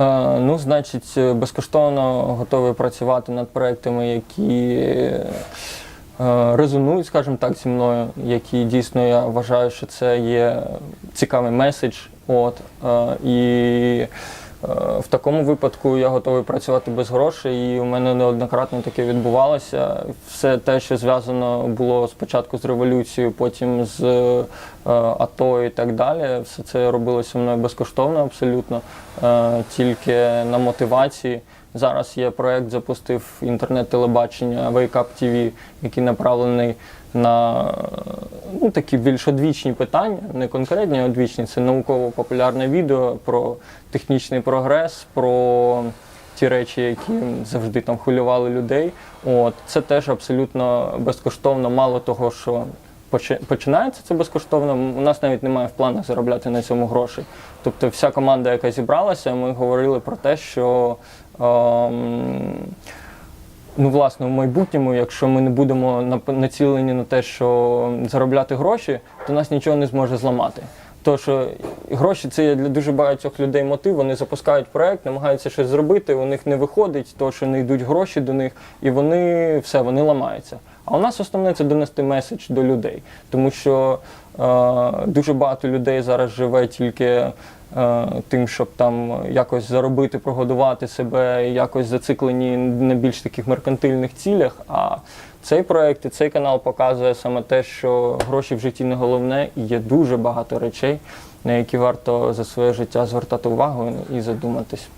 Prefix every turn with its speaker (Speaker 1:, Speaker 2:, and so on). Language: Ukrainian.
Speaker 1: Ну, значить, е, безкоштовно готовий працювати над проектами, які е, резонують, скажімо так, зі мною, які дійсно я вважаю, що це є цікавий меседж. От, е, і в такому випадку я готовий працювати без грошей, і у мене неоднократно таке відбувалося. Все те, що зв'язано було спочатку з революцією, потім з е, АТО і так далі, все це робилося мною безкоштовно абсолютно, е, тільки на мотивації. Зараз є проект, запустив інтернет-телебачення Wake Up TV, який направлений на ну, такі більш одвічні питання, не конкретні, а одвічні. Це науково-популярне відео про технічний прогрес, про ті речі, які завжди там хвилювали людей. От це теж абсолютно безкоштовно. Мало того, що починається це безкоштовно. У нас навіть немає в планах заробляти на цьому гроші. Тобто, вся команда, яка зібралася, ми говорили про те, що. ем, Ну, власне, в майбутньому, якщо ми не будемо націлені на те, що заробляти гроші, то нас нічого не зможе зламати. То, гроші це є для дуже багатьох людей мотив, вони запускають проект, намагаються щось зробити, у них не виходить, то що не йдуть гроші до них, і вони все, вони ламаються. А у нас основне це донести меседж до людей, тому що е, дуже багато людей зараз живе тільки тим, щоб там якось заробити, прогодувати себе, якось зациклені на більш таких меркантильних цілях. А цей проект і цей канал показує саме те, що гроші в житті не головне, і є дуже багато речей, на які варто за своє життя звертати увагу і задуматись.